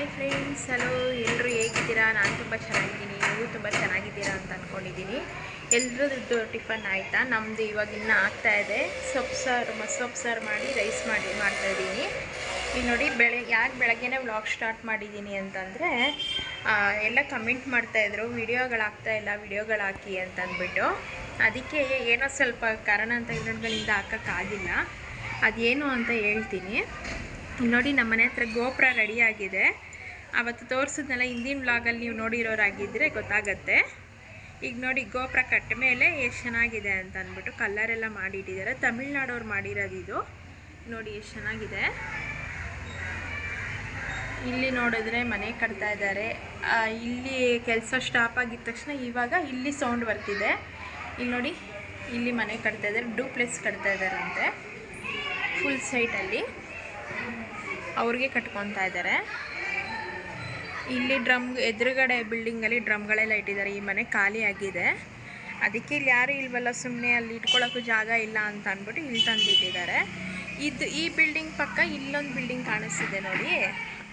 Hi friends hello ಎಲ್ಲರೂ ಹೇಗಿದ್ದೀರಾ? ನಾನು ತುಂಬ ಚೆನ್ನಾಗಿದ್ದೀನಿ. ನೀವು ತುಂಬ ಚೆನ್ನಾಗಿದ್ದೀರಾ ಅಂತ ಅಂದ್ಕೊಂಡಿದ್ದೀನಿ ಎಲ್ರದ್ದು ಟಿಫನ್ ಆಯಿತಾ? ನಮ್ಮದು ಇವಾಗ ಇನ್ನೂ ಆಗ್ತಾ ಇದೆ. ಸೊಪ್ಪು ಸಾರು ಸೊಪ್ಪು ಸಾರು ಮಾಡಿ ರೈಸ್ ಮಾಡಿ ಮಾಡ್ತಾಯಿದ್ದೀನಿ ಈಗ ನೋಡಿ ಬೆಳೆ ಯಾಕೆ ಬೆಳಗ್ಗೆನೇ ವ್ಲಾಗ್ ಸ್ಟಾರ್ಟ್ ಮಾಡಿದ್ದೀನಿ ಅಂತಂದರೆ ಎಲ್ಲ ಕಮೆಂಟ್ ಮಾಡ್ತಾಯಿದ್ರು ವಿಡಿಯೋಗಳಾಗ್ತಾ ಇಲ್ಲ ವಿಡಿಯೋಗಳಾಕಿ ಅಂತ ಅಂದ್ಬಿಟ್ಟು. ಅದಕ್ಕೆ ಏನೋ ಸ್ವಲ್ಪ ಕಾರಣ ಅಂತ ಕಾರಣಾಂತರಗಳಿಂದ ಹಾಕೋಕ್ಕಾಗಿಲ್ಲ ಅದೇನು ಅಂತ ಹೇಳ್ತೀನಿ. ನೋಡಿ ನಮ್ಮ ಮನೆ ಹತ್ರ ಗೋಪುರ ರೆಡಿ ಆಗಿದೆ ಅವತ್ತು ತೋರಿಸಿದ್ನಲ್ಲ ಹಿಂದಿನ ವ್ಲಾಗಲ್ಲಿ ನೀವು ನೋಡಿರೋರಾಗಿದ್ದರೆ ಗೊತ್ತಾಗತ್ತೆ. ಈಗ ನೋಡಿ ಗೋಪುರ ಕಟ್ಟ ಮೇಲೆ ಎಷ್ಟು ಚೆನ್ನಾಗಿದೆ ಅಂತ ಅಂದ್ಬಿಟ್ಟು ಕಲ್ಲರೆಲ್ಲ ಮಾಡಿಟ್ಟಿದ್ದಾರೆ. ತಮಿಳ್ನಾಡವ್ರು ಮಾಡಿರೋದು ಇದು. ನೋಡಿ ಎಷ್ಟು ಚೆನ್ನಾಗಿದೆ. ಇಲ್ಲಿ ನೋಡಿದ್ರೆ ಮನೆ ಕಟ್ತಾ ಇದ್ದಾರೆ. ಇಲ್ಲಿ ಕೆಲಸ ಸ್ಟಾಪ್ ಆಗಿದ ತಕ್ಷಣ ಇವಾಗ ಇಲ್ಲಿ ಸೌಂಡ್ ಬರ್ತಿದೆ. ಇಲ್ಲಿ ನೋಡಿ, ಇಲ್ಲಿ ಮನೆ ಕಟ್ತಾ ಇದ್ದಾರೆ ಡೂಪ್ಲೆಕ್ಸ್ ಕಟ್ತಾ ಇದ್ದಾರಂತೆ. ಫುಲ್ ಸೈಟಲ್ಲಿ ಅವ್ರಿಗೆ ಕಟ್ಕೊತಾ ಇದ್ದಾರೆ. ಇಲ್ಲಿ ಡ್ರಮ್ ಎದುರುಗಡೆ ಬಿಲ್ಡಿಂಗಲ್ಲಿ ಡ್ರಮ್ಗಳೆಲ್ಲ ಇಟ್ಟಿದ್ದಾರೆ. ಈ ಮನೆ ಖಾಲಿ ಆಗಿದೆ ಅದಕ್ಕೆ ಇಲ್ಲಿ ಯಾರು ಇಲ್ವಲ್ಲ ಸುಮ್ಮನೆ ಅಲ್ಲಿ ಇಟ್ಕೊಳ್ಳೋಕ್ಕೂ ಜಾಗ ಇಲ್ಲ ಅಂತ ಅಂದ್ಬಿಟ್ಟು ಇಲ್ಲಿ ತಂದಿಟ್ಟಿದ್ದಾರೆ. ಇದು ಈ ಬಿಲ್ಡಿಂಗ್ ಪಕ್ಕ ಇಲ್ಲೊಂದು ಬಿಲ್ಡಿಂಗ್ ಕಾಣಿಸ್ತಿದೆ ನೋಡಿ.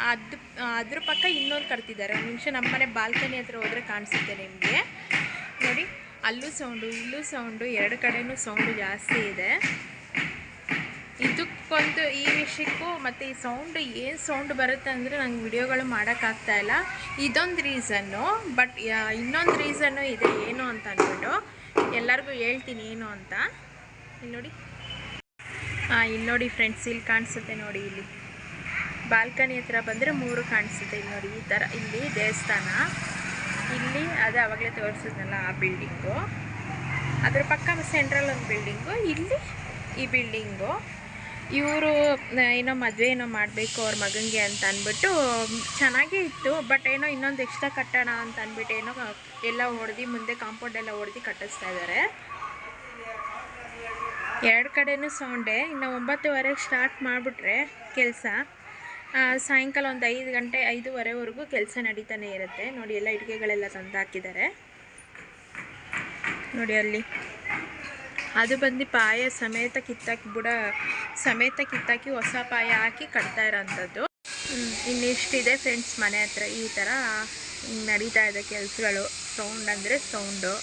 ಅದು, ಅದ್ರ ಪಕ್ಕ ಇನ್ನೊಂದು ಕಟ್ತಿದ್ದಾರೆ. ಒಂದು ನಿಮಿಷ ನಮ್ಮನೆ ಬಾಲ್ಕನಿ ಹತ್ರ ಹೋದರೆ ಕಾಣಿಸುತ್ತೆ ನಿಮಗೆ. ನೋಡಿ, ಅಲ್ಲೂ ಸೌಂಡು ಇಲ್ಲೂ ಸೌಂಡು ಎರಡು ಕಡೆನೂ ಸೌಂಡು ಜಾಸ್ತಿ ಇದೆ. ಇದಕ್ಕೊಂದು ಈ ವಿಷಯಕ್ಕೂ ಮತ್ತು ಈ ಸೌಂಡ್ ಏನು ಸೌಂಡ್ ಬರುತ್ತೆ ಅಂದರೆ ನಂಗೆ ವಿಡಿಯೋಗಳು ಮಾಡೋಕ್ಕಾಗ್ತಾ ಇಲ್ಲ. ಇದೊಂದು ರೀಸನ್ನು ಬಟ್ ಇನ್ನೊಂದು ರೀಸನ್ನು ಇದೆ ಏನು ಅಂತ ಅಂದ್ಬಿಟ್ಟು ಎಲ್ಲರಿಗೂ ಹೇಳ್ತೀನಿ ಏನು ಅಂತ. ಇಲ್ಲಿ ನೋಡಿ. ಹಾಂ ಇಲ್ಲಿ ನೋಡಿ ಫ್ರೆಂಡ್ಸ್ ಇಲ್ಲಿ ಕಾಣಿಸುತ್ತೆ ನೋಡಿ ಇಲ್ಲಿ. ಬಾಲ್ಕನಿ ಹತ್ರ ಬಂದರೆ ಮೂರು ಕಾಣಿಸುತ್ತೆ ಇಲ್ಲಿ ನೋಡಿ, ಈ ಥರ ಇಲ್ಲಿ ದೇವಸ್ಥಾನ, ಇಲ್ಲಿ ಅದೇ ಆವಾಗಲೇ ತೋರಿಸಿದ್ನಲ್ಲ ಆ ಬಿಲ್ಡಿಂಗು ಅದ್ರ ಪಕ್ಕ ಸೆಂಟ್ರಲ್ ಒಂದು ಬಿಲ್ಡಿಂಗು ಇಲ್ಲಿ ಈ ಬಿಲ್ಡಿಂಗು ಇವರು ಏನೋ ಮದುವೆ ಏನೋ ಮಾಡಬೇಕು ಅವ್ರ ಮಗನಿಗೆ ಅಂತ ಅಂದ್ಬಿಟ್ಟು ಚೆನ್ನಾಗೇ ಇತ್ತು, ಬಟ್ ಏನೋ ಇನ್ನೊಂದು ಎಕ್ಸ್ಟ್ರಾ ಕಟ್ಟೋಣ ಅಂತ ಅಂದ್ಬಿಟ್ಟು ಏನೋ ಎಲ್ಲ ಹೊಡೆದು ಮುಂದೆ ಕಾಂಪೌಂಡ್ ಎಲ್ಲ ಹೊಡೆದು ಕಟ್ಟಿಸ್ತಾ ಇದ್ದಾರೆ ಎರಡು ಕಡೆನೂ ಸೌಂಡೆ, ಇನ್ನು ಒಂಬತ್ತುವರೆಗೆ ಸ್ಟಾರ್ಟ್ ಮಾಡಿಬಿಟ್ರೆ ಕೆಲಸ. ಸಾಯಂಕಾಲ ಒಂದು ಐದು ಗಂಟೆ, ಐದೂವರೆವರೆಗೂ ಕೆಲಸ ನಡೀತಾನೆ ಇರುತ್ತೆ. ನೋಡಿ, ಎಲ್ಲ ಇಟ್ಟಿಗೆಗಳೆಲ್ಲ ತಂದು ಹಾಕಿದ್ದಾರೆ. ನೋಡಿ ಅಲ್ಲಿ. ಅದು ಬಂದು ಪಾಯ ಸಮೇತ ಕಿತ್ತಾಕಿ ಬುಡ, ಸಮೇತ ಕಿತ್ತಾಕಿ ಹೊಸ ಪಾಯ ಹಾಕಿ ಕಟ್ತಾ ಇರೋಂಥದ್ದು. ಇನ್ನಿಷ್ಟಿದೆ ಫ್ರೆಂಡ್ಸ್ ಮನೆ ಹತ್ರ ಈ ಥರ ನಡೀತಾ ಇದೆ ಕೆಲಸಗಳು. ಸೌಂಡ್ ಅಂದರೆ ಸೌಂಡು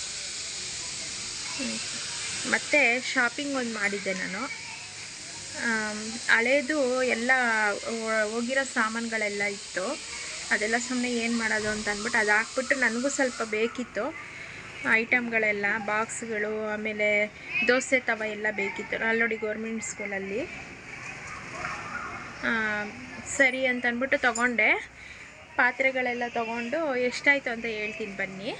ಮತ್ತು ಶಾಪಿಂಗ್ ಒಂದು ಮಾಡಿದ್ದೆ ನಾನು. ಹಳೇದು ಎಲ್ಲ ಹೋಗಿರೋ ಸಾಮಾನುಗಳೆಲ್ಲ ಇತ್ತು. ಅದೆಲ್ಲ ಸುಮ್ಮನೆ ಏನು ಮಾಡೋದು ಅಂತ ಅಂದ್ಬಿಟ್ಟು ಅದು ಹಾಕ್ಬಿಟ್ಟು ನನಗೂ ಸ್ವಲ್ಪ ಬೇಕಿತ್ತು. ಐಟಮ್ಗಳೆಲ್ಲ ಬಾಕ್ಸ್ಗಳು, ಆಮೇಲೆ ದೋಸೆ ತವ ಎಲ್ಲ ಬೇಕಿತ್ತು. ಅಲ್ಲಿ ನೋಡಿ ಗೌರ್ಮೆಂಟ್ ಸ್ಕೂಲಲ್ಲಿ ಸರಿ ಅಂತ ಅಂದ್ಬಿಟ್ಟು ತೊಗೊಂಡೆ. ಪಾತ್ರೆಗಳೆಲ್ಲ ತೊಗೊಂಡು ಎಷ್ಟಾಯಿತು ಅಂತ ಹೇಳ್ತೀನಿ ಬನ್ನಿ.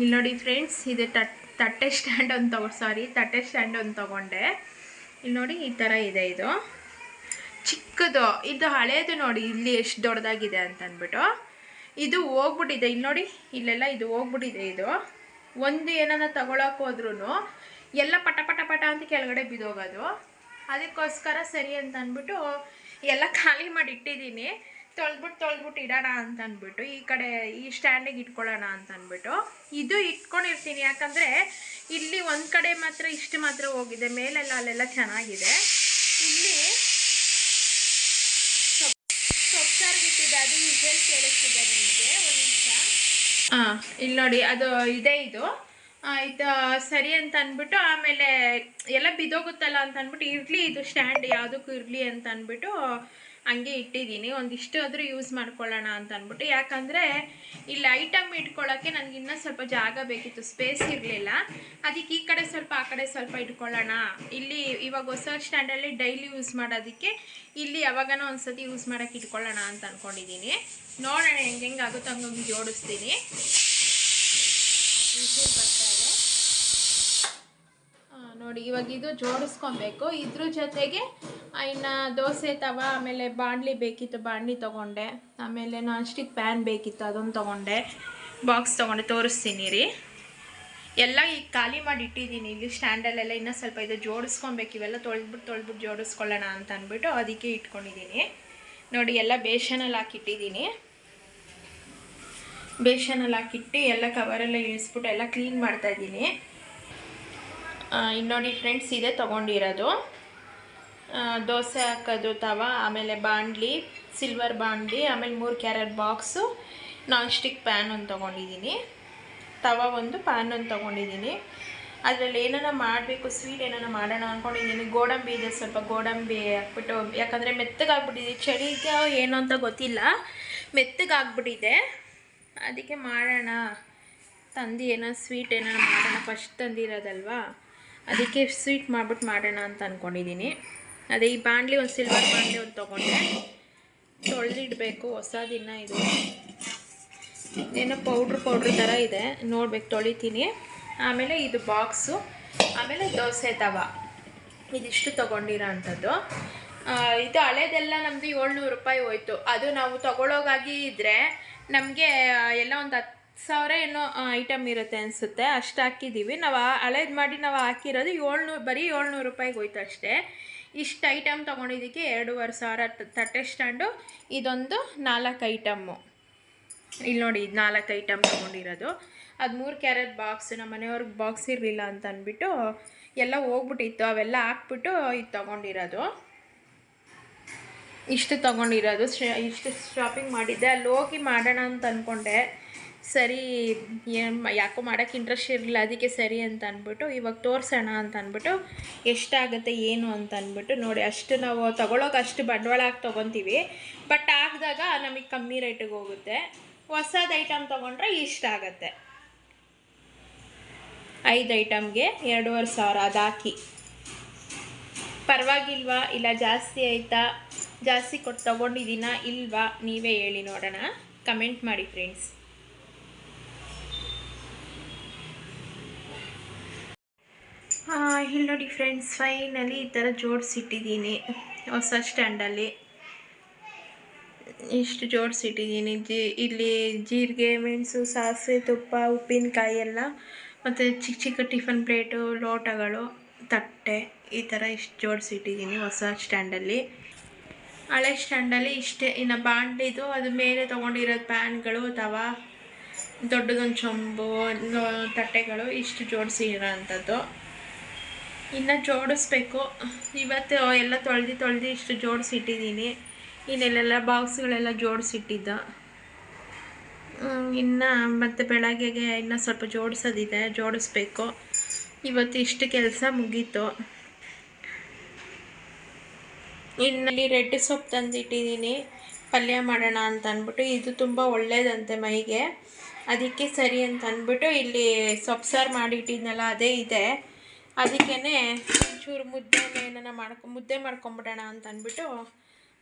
ಇಲ್ಲಿ ನೋಡಿ ಫ್ರೆಂಡ್ಸ್ ಇದು ತಟ್, ತಟ್ಟೆ ಸ್ಟ್ಯಾಂಡ್ ಒಂದು ತಗೋ ಸಾರಿ ತಟ್ಟೆ ಸ್ಟ್ಯಾಂಡ್ ಒಂದು ತೊಗೊಂಡೆ. ಇಲ್ಲಿ ನೋಡಿ ಈ ಥರ ಇದೆ ಇದು. ಚಿಕ್ಕದು, ಇದು ಹಳೇದು ನೋಡಿ, ಇಲ್ಲಿ ಎಷ್ಟು ದೊಡ್ಡದಾಗಿದೆ ಅಂತ ಅಂದ್ಬಿಟ್ಟು ಇದು ಹೋಗ್ಬಿಟ್ಟಿದೆ. ಇಲ್ಲಿ ನೋಡಿ, ಇಲ್ಲೆಲ್ಲ ಇದು ಹೋಗ್ಬಿಟ್ಟಿದೆ ಇದು. ಒಂದು ಏನನ್ನ ತಗೊಳಕ್ ಎಲ್ಲ ಪಟ ಪಟ ಪಟ ಅಂತ ಕೆಳಗಡೆ ಬಿದ್ದೋಗೋದು. ಅದಕ್ಕೋಸ್ಕರ ಸರಿ ಅಂತ ಅಂದ್ಬಿಟ್ಟು ಎಲ್ಲ ಖಾಲಿ ಮಾಡಿ ಇಟ್ಟಿದ್ದೀನಿ. ತೊಳೆದ್ಬಿಟ್ಟು ತೊಳೆದ್ಬಿಟ್ಟು ಇಡೋಣ ಅಂತ ಅಂದ್ಬಿಟ್ಟು, ಈ ಕಡೆ ಈ ಸ್ಟ್ಯಾಂಡಿಗೆ ಇಟ್ಕೊಳ್ಳೋಣ ಅಂತ ಅಂದ್ಬಿಟ್ಟು ಇದು ಇಟ್ಕೊಂಡಿರ್ತೀನಿ. ಯಾಕಂದರೆ ಇಲ್ಲಿ ಒಂದು ಕಡೆ ಮಾತ್ರ ಇಷ್ಟು ಮಾತ್ರ ಹೋಗಿದೆ. ಮೇಲೆಲ್ಲ ಅಲ್ಲೆಲ್ಲ ಚೆನ್ನಾಗಿದೆ ಇಲ್ಲಿ ಸೊಪ್ಸಾರ್ಗಿಟ್ಟಿದೆ ಅದು ವಿಜಲ್ ಕೇಳಿಸ್ತಿದೆ ನಿಮಗೆ ಒಂದು ನಿಮಿಷ. ಹಾಂ ಇಲ್ಲಿ ನೋಡಿ ಅದು ಇದೆ ಇದು. ಇದು ಸರಿ ಅಂತ ಅಂದ್ಬಿಟ್ಟು ಆಮೇಲೆ ಎಲ್ಲ ಬಿದ್ದೋಗುತ್ತಲ್ಲ ಅಂತ ಅಂದ್ಬಿಟ್ಟು ಇರಲಿ, ಇದು ಸ್ಟ್ಯಾಂಡ್ ಯಾವುದಕ್ಕೂ ಇರಲಿ ಅಂತ ಅಂದ್ಬಿಟ್ಟು ಹಂಗೆ ಇಟ್ಟಿದ್ದೀನಿ. ಒಂದಿಷ್ಟು ಆದರೂ ಯೂಸ್ ಮಾಡ್ಕೊಳ್ಳೋಣ ಅಂತ ಅಂದ್ಬಿಟ್ಟು. ಯಾಕಂದರೆ ಇಲ್ಲಿ ಐಟಮ್ ಇಟ್ಕೊಳ್ಳೋಕ್ಕೆ ನನಗೆ ಇನ್ನೂ ಸ್ವಲ್ಪ ಜಾಗ ಬೇಕಿತ್ತು ಸ್ಪೇಸ್ ಇರಲಿಲ್ಲ. ಅದಕ್ಕೆ ಈ ಕಡೆ ಸ್ವಲ್ಪ, ಆ ಕಡೆ ಸ್ವಲ್ಪ ಇಟ್ಕೊಳ್ಳೋಣ. ಇಲ್ಲಿ ಇವಾಗ ಹೊಸ ಸ್ಟ್ಯಾಂಡಲ್ಲಿ ಡೈಲಿ ಯೂಸ್ ಮಾಡೋದಕ್ಕೆ ಇಲ್ಲಿ ಯಾವಾಗನೋ ಒಂದ್ಸತಿ ಯೂಸ್ ಮಾಡೋಕ್ಕೆ ಇಟ್ಕೊಳ್ಳೋಣ ಅಂತ ಅಂದ್ಕೊಂಡಿದ್ದೀನಿ ನೋಡೋಣ ಹೆಂಗೆ ಹೆಂಗೆ ಆಗುತ್ತೋ ಹಂಗೆ ಜೋಡಿಸ್ತೀನಿ ವಿಸಿಲ್ ಬರ್ತಾ ಇದೆ ಆ, ನೋಡಿ, ಇವಾಗ ಇದು ಜೋಡಿಸ್ಕೊಬೇಕು. ಇದ್ರ ಜೊತೆಗೆ ಇನ್ನು ದೋಸೆ ತವ, ಆಮೇಲೆ ಬಾಂಡ್ಲಿ ಬೇಕಿತ್ತು ಬಾಂಡ್ಲಿ ತೊಗೊಂಡೆ. ಆಮೇಲೆ ನಾನ್ ಸ್ಟಿಕ್ ಪ್ಯಾನ್ ಬೇಕಿತ್ತು, ಅದೊಂದು ತೊಗೊಂಡೆ. ಬಾಕ್ಸ್ ತೊಗೊಂಡೆ, ತೋರಿಸ್ತೀನಿ ರೀ. ಎಲ್ಲ ಈಗ ಖಾಲಿ ಮಾಡಿ ಇಟ್ಟಿದ್ದೀನಿ. ಇಲ್ಲಿ ಸ್ಟ್ಯಾಂಡಲ್ಲೆಲ್ಲ ಇನ್ನೂ ಸ್ವಲ್ಪ ಇದು ಜೋಡಿಸ್ಕೊಬೇಕು. ಇವೆಲ್ಲ ತೊಳೆದ್ಬಿಟ್ಟು ತೊಳೆದ್ಬಿಟ್ಟು ಜೋಡಿಸ್ಕೊಳ್ಳೋಣ ಅಂತ ಅಂದ್ಬಿಟ್ಟು ಅದಕ್ಕೆ ಇಟ್ಕೊಂಡಿದ್ದೀನಿ. ನೋಡಿ, ಎಲ್ಲ ಬೇಷನಲ್ಲಿ ಹಾಕಿಟ್ಟಿದ್ದೀನಿ. ಬೇಷನಲ್ಲಿ ಹಾಕಿಟ್ಟು ಎಲ್ಲ ಕವರೆಲ್ಲ ಇಳಿಸ್ಬಿಟ್ಟು ಎಲ್ಲ ಕ್ಲೀನ್ ಮಾಡ್ತಾ ಇದ್ದೀನಿ. ಇಲ್ಲಿ ನೋಡಿ ಫ್ರೆಂಡ್ಸ್ ಇದೆ ತೊಗೊಂಡಿರೋದು. ದೋಸೆ ಹಾಕೋದು ತವ, ಆಮೇಲೆ ಬಾಂಡ್ಲಿ ಸಿಲ್ವರ್ ಬಾಣಲಿ ಆಮೇಲೆ ಮೂರು carrot box non stick pan ಒಂದು ತೊಗೊಂಡಿದ್ದೀನಿ. ತವ ಒಂದು ಪ್ಯಾನ್ ಒಂದು ತೊಗೊಂಡಿದ್ದೀನಿ. ಅದರಲ್ಲಿ ಏನಾರ ಮಾಡಬೇಕು ಸ್ವೀಟ್ ಏನಾರ ಮಾಡೋಣ ಅಂದ್ಕೊಂಡಿದ್ದೀನಿ ಗೋಡಂಬಿ ಇದೆ, ಸ್ವಲ್ಪ ಗೋಡಂಬಿ ಹಾಕ್ಬಿಟ್ಟು, ಯಾಕಂದರೆ ಮೆತ್ತಗಾಗ್ಬಿಟ್ಟಿದೆ. ಚಳಿಗೆ ಏನು ಅಂತ ಗೊತ್ತಿಲ್ಲ. ಮೆತ್ತಗಾಗ್ಬಿಟ್ಟಿದೆ. ಅದಕ್ಕೆ ಮಾಡೋಣ. ತಂದು ಏನೋ ಸ್ವೀಟ್ ಏನಾರು ಮಾಡೋಣ. ಫಸ್ಟ್ ತಂದಿರೋದಲ್ವಾ? ಅದಕ್ಕೆ ಸ್ವೀಟ್ ಮಾಡ್ಬಿಟ್ಟು ಮಾಡೋಣ ಅಂತ ಅಂದ್ಕೊಂಡಿದ್ದೀನಿ ಅದೇ ಈ ಬಾಣಲಿ ಒಂದು ಸಿಲ್ವರ್ ಬಾಣಲಿ ಒಂದು ತೊಗೊಂಡೆ. ತೊಳೆದಿಡಬೇಕು ಹೊಸ ದಿನ ಇದು. ಏನೋ ಪೌಡ್ರ್ ಪೌಡ್ರ್ ಥರ ಇದೆ. ನೋಡ್ಬೇಕು, ತೊಳಿತೀನಿ. ಆಮೇಲೆ ಇದು ಬಾಕ್ಸು ಆಮೇಲೆ ದೋಸೆ ತವ. ಇದಿಷ್ಟು ತೊಗೊಂಡಿರೋ ಅಂಥದ್ದು. ಇದು ಹಳೇದೆಲ್ಲ ನಮ್ಮದು ಏಳ್ನೂರು ರೂಪಾಯಿ ಹೋಯ್ತು. ಅದು ನಾವು ತೊಗೊಳೋಗಾಗಿ ಇದ್ದರೆ ನಮಗೆ ಎಲ್ಲ ಒಂದು ಹತ್ತು ಸಾವಿರ ಏನೋ ಐಟಮ್ ಇರುತ್ತೆ ಅನಿಸುತ್ತೆ. ಅಷ್ಟು ಹಾಕಿದ್ದೀವಿ ನಾವು ಹಳೇದು ಮಾಡಿ ನಾವು ಹಾಕಿರೋದು ಏಳ್ನೂರು ಬರೀ ಏಳ್ನೂರು ರೂಪಾಯಿಗೆ ಹೋಯ್ತು ಅಷ್ಟೇ. ಇಷ್ಟು ಐಟಮ್ ತೊಗೊಂಡಿದ್ದಕ್ಕೆ ಎರಡೂವರೆ ಸಾವಿರ ತಟ್ಟೆ ಸ್ಟ್ಯಾಂಡು. ಇದೊಂದು ನಾಲ್ಕು ಐಟಮ್ಮು ಇಲ್ಲಿ ನೋಡಿ, ಇದು ನಾಲ್ಕು ಐಟಮ್ ತೊಗೊಂಡಿರೋದು. ಅದು ಮೂರು ಕ್ಯಾರೆಟ್ ಬಾಕ್ಸ್ ನಮ್ಮ ಮನೆಯವ್ರಿಗೆ ಬಾಕ್ಸ್ ಇರಲಿಲ್ಲ ಅಂತ ಅಂದ್ಬಿಟ್ಟು ಎಲ್ಲ ಹೋಗ್ಬಿಟ್ಟಿತ್ತು. ಅವೆಲ್ಲ ಹಾಕ್ಬಿಟ್ಟು ಇದು ತೊಗೊಂಡಿರೋದು. ಇಷ್ಟು ತೊಗೊಂಡಿರೋದು. ಇಷ್ಟು ಶಾಪಿಂಗ್ ಮಾಡಿದ್ದೆ. ಅಲ್ಲಿ ಹೋಗಿ ಮಾಡೋಣ ಅಂತ ಅಂದ್ಕೊಂಡೆ ಸರಿ, ಏನು ಯಾಕೋ ಮಾಡೋಕ್ಕೆ ಇಂಟ್ರೆಸ್ಟ್ ಇರಲಿಲ್ಲ, ಅದಕ್ಕೆ ಸರಿ ಅಂತ ಅಂದ್ಬಿಟ್ಟು, ಇವಾಗ ತೋರಿಸೋಣ ಅಂತ ಅಂದ್ಬಿಟ್ಟು, ಎಷ್ಟಾಗುತ್ತೆ, ಏನು ಅಂತ ಅಂದ್ಬಿಟ್ಟು, ನೋಡಿ, ಅಷ್ಟು ನಾವು ತೊಗೊಳೋಕೆ ಅಷ್ಟು ಬಂಡವಾಳ ಹಾಕಿ ತೊಗೊತೀವಿ. ಬಟ್ ಹಾಕಿದಾಗ ನಮಗೆ ಕಮ್ಮಿ ರೇಟಿಗೆ ಹೋಗುತ್ತೆ. ಹೊಸದ ಐಟಮ್ ತೊಗೊಂಡ್ರೆ ಇಷ್ಟ ಆಗುತ್ತೆ. ಐದು ಐಟಮ್ಗೆ ಎರಡೂವರೆ ಸಾವಿರ ಅದಾಕಿ ಪರವಾಗಿಲ್ವಾ? ಇಲ್ಲ, ಜಾಸ್ತಿ ಆಯಿತಾ? ಜಾಸ್ತಿ ಕೊಟ್ಟು ತೊಗೊಂಡಿದ್ದೀನಾ? ಇಲ್ವಾ? ನೀವೇ ಹೇಳಿ ನೋಡೋಣ. ಕಮೆಂಟ್ ಮಾಡಿ ಫ್ರೆಂಡ್ಸ್ ಇಲ್ಲಿ ನೋಡಿ ಫ್ರೆಂಡ್ಸ್ ಫೈನಲಿ ಈ ಥರ ಜೋಡಿಸಿಟ್ಟಿದ್ದೀನಿ. ಹೊಸ ಸ್ಟ್ಯಾಂಡಲ್ಲಿ ಇಷ್ಟು ಜೋಡಿಸಿಟ್ಟಿದ್ದೀನಿ. ಜಿ, ಇಲ್ಲಿ ಜೀರಿಗೆ, ಮೆಣಸು, ಸಾಸಿವೆ, ತುಪ್ಪ, ಉಪ್ಪಿನಕಾಯಿ ಎಲ್ಲ, ಮತ್ತು ಚಿಕ್ಕ ಚಿಕ್ಕ ಟಿಫನ್ ಪ್ಲೇಟು, ಲೋಟಗಳು, ತಟ್ಟೆ, ಈ ಥರ ಇಷ್ಟು ಜೋಡಿಸಿಟ್ಟಿದ್ದೀನಿ ಹೊಸ ಸ್ಟ್ಯಾಂಡಲ್ಲಿ ಹಳೆ ಸ್ಟ್ಯಾಂಡಲ್ಲಿ ಇಷ್ಟೇ. ಇನ್ನು ಬಾಂಡ್ಲಿದು ಅದು ಮೇಲೆ ತೊಗೊಂಡಿರೋದು ಪ್ಯಾನ್ಗಳು, ತವಾ, ದೊಡ್ಡದೊಂದು ಚೊಂಬು ತಟ್ಟೆಗಳು ಇಷ್ಟು ಜೋಡಿಸಿರೋ ಅಂಥದ್ದು ಇನ್ನು ಜೋಡಿಸ್ಬೇಕು. ಇವತ್ತು ಎಲ್ಲ ತೊಳೆದು ತೊಳೆದು ಇಷ್ಟು ಜೋಡಿಸಿಟ್ಟಿದ್ದೀನಿ. ಇನ್ನೆಲ್ಲೆಲ್ಲ ಬಾಕ್ಸ್ಗಳೆಲ್ಲ ಜೋಡಿಸಿಟ್ಟಿದ್ದ. ಇನ್ನು ಮತ್ತು ಬೆಳಗ್ಗೆಗೆ ಇನ್ನು ಸ್ವಲ್ಪ ಜೋಡಿಸೋದಿದೆ, ಜೋಡಿಸ್ಬೇಕು. ಇವತ್ತು ಇಷ್ಟು ಕೆಲಸ ಮುಗೀತು. ಇನ್ನಲ್ಲಿ ರೆಡ್ ಸೊಪ್ಪು ತಂದಿಟ್ಟಿದ್ದೀನಿ. ಪಲ್ಯ ಮಾಡೋಣ ಅಂತ ಅಂದ್ಬಿಟ್ಟು. ಇದು ತುಂಬ ಒಳ್ಳೇದಂತೆ ಮೈಗೆ. ಅದಕ್ಕೆ ಸರಿ ಅಂತ ಅಂದ್ಬಿಟ್ಟು ಇಲ್ಲಿ ಸೊಪ್ಪು ಸಾರು ಮಾಡಿಟ್ಟಿದ್ನಲ್ಲ, ಅದೇ ಇದೆ. ಅದಕ್ಕೇ ಒಂಚೂರು ಮುದ್ದೆ ಏನಾನ ಮಾಡ್ಕೊ, ಮುದ್ದೆ ಮಾಡ್ಕೊಂಬಿಡೋಣ ಅಂತ ಅಂದ್ಬಿಟ್ಟು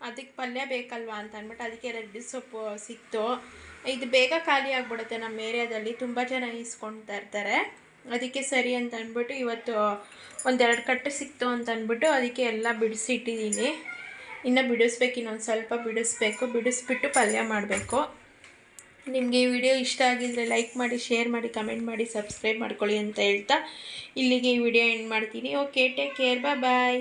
ಅದಕ್ಕೆ ಪಲ್ಯ ಬೇಕಲ್ವಾ ಅಂತ ಅಂದ್ಬಿಟ್ಟು ಅದಕ್ಕೆ ರೆಡ್ಡಿ ಸೊಪ್ಪು ಸಿಕ್ತು. ಇದು ಬೇಗ ಖಾಲಿ ಆಗಿಬಿಡುತ್ತೆ ನಮ್ಮ ಏರಿಯಾದಲ್ಲಿ. ತುಂಬ ಜನ ಈಸ್ಕೊಳ್ತಾ ಇರ್ತಾರೆ. ಅದಕ್ಕೆ ಸರಿ ಅಂತ ಅಂದ್ಬಿಟ್ಟು ಇವತ್ತು ಒಂದೆರಡು ಕಟ್ಟು ಸಿಕ್ತು ಅಂತ ಅಂದ್ಬಿಟ್ಟು ಅದಕ್ಕೆ ಎಲ್ಲ ಬಿಡಿಸಿಟ್ಟಿದ್ದೀನಿ. ಇನ್ನು ಬಿಡಿಸ್ಬೇಕು, ಇನ್ನೊಂದು ಸ್ವಲ್ಪ ಬಿಡಿಸ್ಬೇಕು. ಬಿಡಿಸ್ಬಿಟ್ಟು ಪಲ್ಯ ಮಾಡಬೇಕು. ನಿಮಗೆ ಈ ವಿಡಿಯೋ ಇಷ್ಟ ಆಗಿದ್ರೆ ಲೈಕ್ ಮಾಡಿ, ಶೇರ್ ಮಾಡಿ, ಕಮೆಂಟ್ ಮಾಡಿ, ಸಬ್ಸ್ಕ್ರೈಬ್ ಮಾಡ್ಕೊಳ್ಳಿ ಅಂತ ಹೇಳ್ತಾ ಇಲ್ಲಿಗೆ ಈ ವಿಡಿಯೋ ಎಂಡ್ ಮಾಡ್ತೀನಿ. Okay take care bye bye